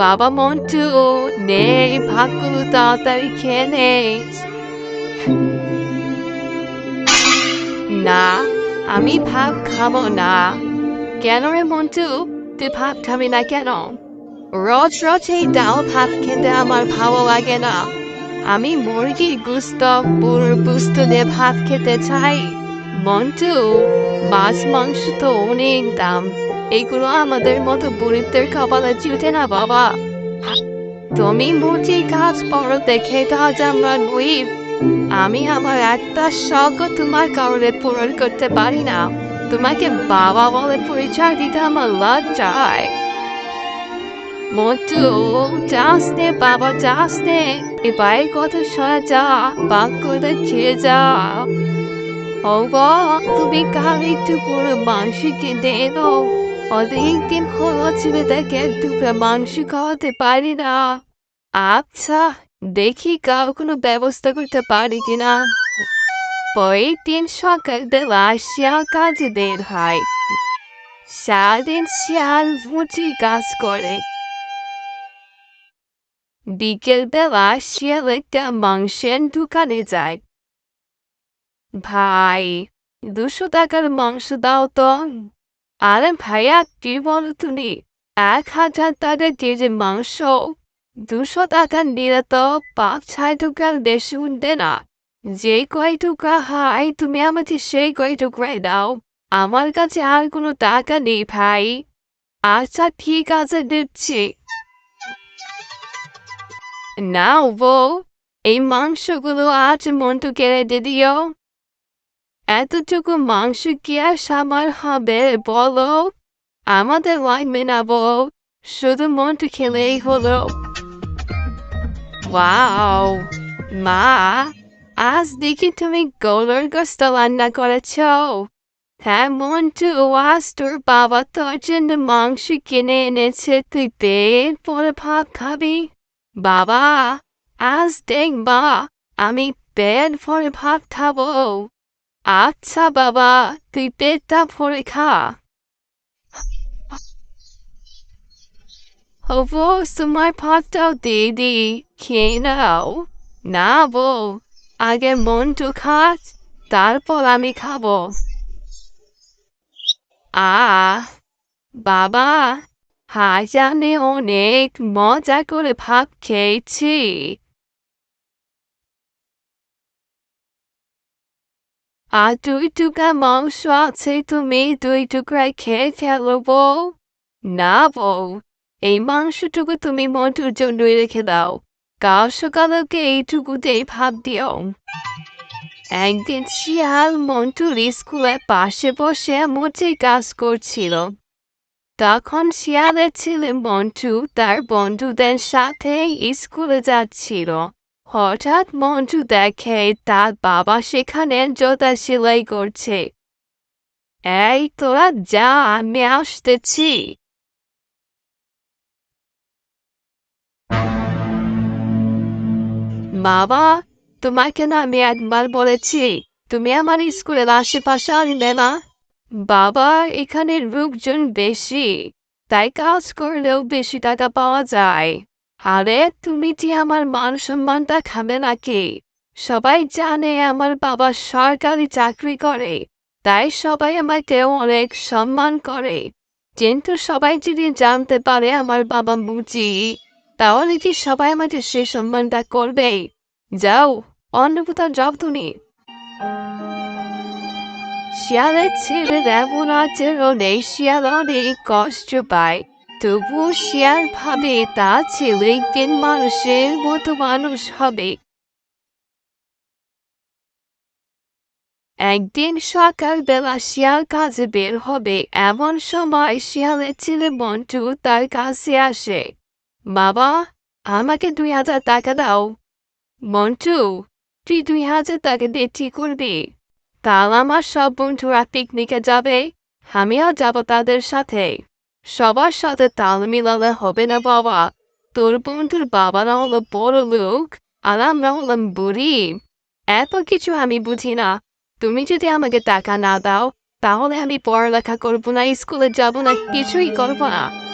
বাবা মন্টু নে ভাতগুলো তাড়াতাড়ি খেয়ে নে না আমি ভাত খাব না কেন রে মন্টু তুই ভাত খাবি না কেন রোজ রোজ এই ডাল ভাত খেতে আমার ভালো লাগে না আমি মুরগির গুস্ত পুরো পুস্ত দিয়ে ভাত খেতে চাই মন্টু মাছ মাংস তো অনেক দাম এগুলো আমাদের মতো বুড়িদের কপালে জুটে না, বাবা। তুমি বুঝি কাজ পড়ো দেখে কাজ আমরা গরিব আমি আমার একটা শখ তোমার কারণে পূরণ করতে পারি না। তোমাকে বাবা বলে পরিচয় দিতে আমার লজ্জায় মন্টু যাস নে বাবা যাস নে এবার কথা শোনা যা বাক করে খেয়ে যা। ও তুমি কাল একটু পুরো মাংস কিনে এনো অনেকদিন হলো ছেলেটাকে একটু মাংস খাওয়াতে পারি না। আচ্ছা দেখি কাল কোনো ব্যবস্থা করতে পারি কিনা। পরের দিন সকালবেলা শিয়াল কাজে বের হয়। সারাদিন শিয়াল মুচি কাজ করে। বিকেলবেলা শিয়াল একটা মাংসের দোকানে যায়। ভাই, দুশো টাকার মাংস দাও তো। আরে ভাইয়া কি বলো তুমি? এক হাজার টাকা কেজি মাংস, দুশো টাকা নিলে তো পাঁচ ছয় টাকার বেশি উঠবে না। যে কয় টুকরা হয় তুমি আমাকে সেই কয় টুকরাই দাও। আমার কাছে আর কোনো টাকা নেই ভাই। আচ্ছা ঠিক আছে, দিচ্ছি। নাও বউ, এই মাংসগুলো আজ মন্টু কেড়ে দিও। এতটুকু মাংস কি আর সামার হবে বলো? আমাদের লাগবে না বউ শুধু মন্টু খেলেই হলো। ওয়াও! মা, আজ দেখি তুমি গোলর গোস্ত রান্না করেছ। হ্যাঁ মন্টু, আজ তোর বাবা তোর জন্য মাংস কিনে এনেছে। তুই পেট পরে ভাত খাবি। বাবা, আজ দেখবা আমি পেট ভরে ভাত খাব। আচ্ছা বাবা, তুই পেটটা ভরে খা। হব তোমার ভাতটাও দিয়ে দি খেয়ে নাও। না বউ আগে মন্টু খাস, তারপর আমি খাব। আ, বাবা আমি অনেক মজা করে ভাত খেয়েছি। আর দুই টুকরা মাংস আছে তুমি দুই টুকরায় খেয়ে ফেলো বউ না বউ এই মাংসটুকু তুমি মন্টুর জন্য রেখে দাও কাল সকালকে এইটুকুতেই ভাব দিও একদিন শিয়াল মন্টুর স্কুলে পাশে বসে মুচে কাজ করছিল তখন শিয়ালের ছেলে মন্টু তার বন্ধুদের সাথে স্কুলে যাচ্ছিল হঠাৎ মন্টু দেখে তার বাবা সেখানে জোতা সেলাই করছে। এই তোরা যা, আমি আসতেছি। বাবা, তোমাকে না আমি একবার বলেছি, তুমি আমার স্কুলের আশেপাশে আসবে না? বাবা, এখানে লোকজন বেশি, তাই কাজ করলেও বেশি টাকা পাওয়া যায়। আরে, তুমি কি আমার মান সম্মানটা খাবে নাকি? সবাই জানে আমার বাবা সরকারি চাকরি করে, তাই সবাই আমাকে অনেক সম্মান করে। কিন্তু সবাই যদি জানতে পারে আমার বাবা বুঝি তাহলে কি সবাই আমাকে সে সম্মানটা করবে? যাও অন্য যাও তুমি শিয়ালের ছেলে এমন আচরণে শিয়াল অনেক কষ্ট পায়। তবুও শিয়াল ভাবে তা ছেলে একদিন মানুষের মতো মানুষ হবে? একদিন সকালবেলা শিয়াল কাজে বের হবে, এমন সময় শিয়ালের ছেলে মন্টু তার কাছে আসে। বাবা, আমাকে দুই হাজার টাকা দাও। মন্টু, তুই দুই হাজার টাকা দিয়ে ঠিক করবি? কাল আমার সব বন্ধুরা পিকনিকে যাবে, আমিও যাব তাদের সাথে। সবার সাথে তাল মিলালে হবে না বাবা। তোর বন্ধুর বাবারা হলো বড় লোক, আর আমরা হলাম বুড়ি। এত কিছু আমি বুঝি না। তুমি যদি আমাকে টাকা না দাও, তাহলে আমি পড়ালেখা করব না, স্কুলে যাব না, কিছুই করব না।